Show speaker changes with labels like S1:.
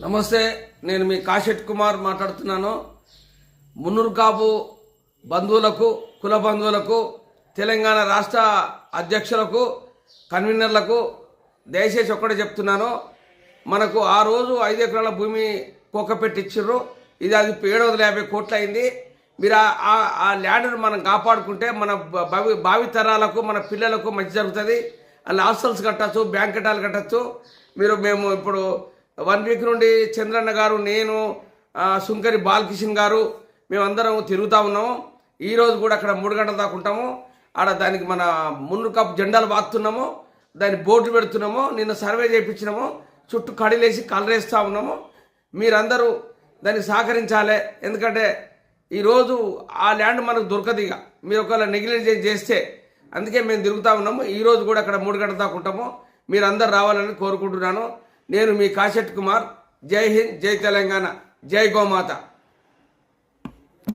S1: నమస్తే నేను మీ కాశెట్ కుమార్ మాట్లాడుతున్నాను. మున్నూరు బంధువులకు కుల బంధువులకు తెలంగాణ రాష్ట్ర అధ్యక్షులకు కన్వీనర్లకు దయచేసి ఒక్కటే చెప్తున్నాను. మనకు ఆ రోజు ఐదు ఎకరాల భూమి కోక ఇది అది ఏడు వందల యాభై కోట్లు అయింది మీరు ఆ- ఆ- ల్యాండ్ను మనం కాపాడుకుంటే మన భవి భావి తరాలకు మన పిల్లలకు మంచి జరుగుతుంది. అలా హాస్టల్స్ కట్టచ్చు బ్యాంక్ కట్టాలు కట్టచ్చు. మీరు మేము ఇప్పుడు వన్ వీక్ నుండి చంద్రన్న గారు నేను సుంకరి బాలకిషన్ గారు మేమందరం తిరుగుతూ ఉన్నాము. ఈరోజు కూడా అక్కడ మూడు గంటల దాకా ఉంటాము. ఆడ దానికి మన మున్ను కప్ జెండాలు బాగుతున్నాము దాని బోర్డు పెడుతున్నాము. నిన్న సర్వే చేయించినాము. చుట్టూ కడిలేసి కలరేస్తూ ఉన్నాము. మీరందరూ దాన్ని సహకరించాలి. ఎందుకంటే ఈరోజు ఆ ల్యాండ్ మనకు దొరకదు ఇక. మీరు ఒకవేళ నెగ్లిజెన్స్ చేస్తే అందుకే మేము తిరుగుతూ ఉన్నాము. ఈ రోజు కూడా అక్కడ మూడు గంటల దాకా ఉంటాము. మీరు అందరు రావాలని కోరుకుంటున్నాను. నేను మీ కాశెట్ కుమార్. జై హింద్ జై తెలంగాణ. జై గోమాత.